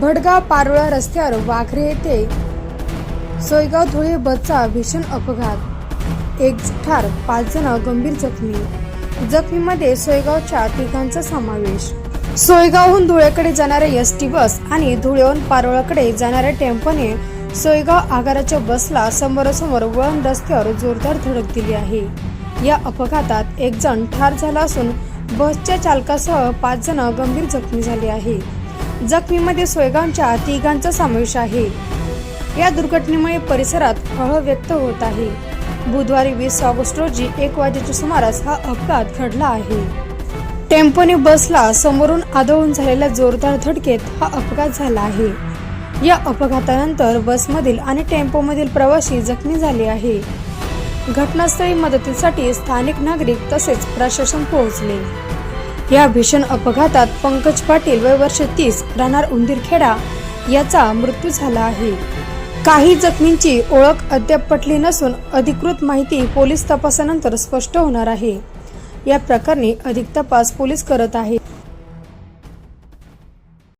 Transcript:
भडगाव पारोळा रस्त्यावर वाघरे येथे सोयगाव धुळे बसचा भीषण अपघात. एक ठार पाच जण गंभीर जखमी. जखमीमध्ये सोयगावच्या तिघांचा समावेश. सोयगावहून धुळेकडे जाणाऱ्या एस टी बस आणि धुळेहून पारोळाकडे जाणाऱ्या टेम्पोने सोयगाव आगाराच्या बसला समोरासमोर वळण रस्त्यावर जोरदार धडक दिली आहे. या अपघातात एक जण ठार झाला असून बसच्या चालकासह पाच जण गंभीर जखमी झाले आहे जखमीमध्ये सोयगावच्या तिघांचा समावेश आहे. या दुर्घटनेमुळे परिसरात हळ व्यक्त होत आहे. बुधवारी वीस ऑगस्ट रोजी एक वाजेच्या सुमारास हा अपघात घडला आहे. टेम्पोने बसला समोरून आदळून झालेल्या जोरदार धडकेत हा अपघात झाला आहे. या अपघातानंतर बसमधील आणि टेम्पोमधील प्रवासी जखमी झाले आहे. घटनास्थळी मदतीसाठी स्थानिक नागरिक तसेच प्रशासन पोहोचले. या भीषण अपघातात पंकज पाटील वय वर्ष तीस राहणार उंदीरखेडा याचा मृत्यू झाला आहे. काही जखमींची ओळख अद्याप पटली नसून अधिकृत माहिती पोलीस तपासानंतर स्पष्ट होणार आहे. या प्रकरणी अधिक तपास पोलीस करत आहे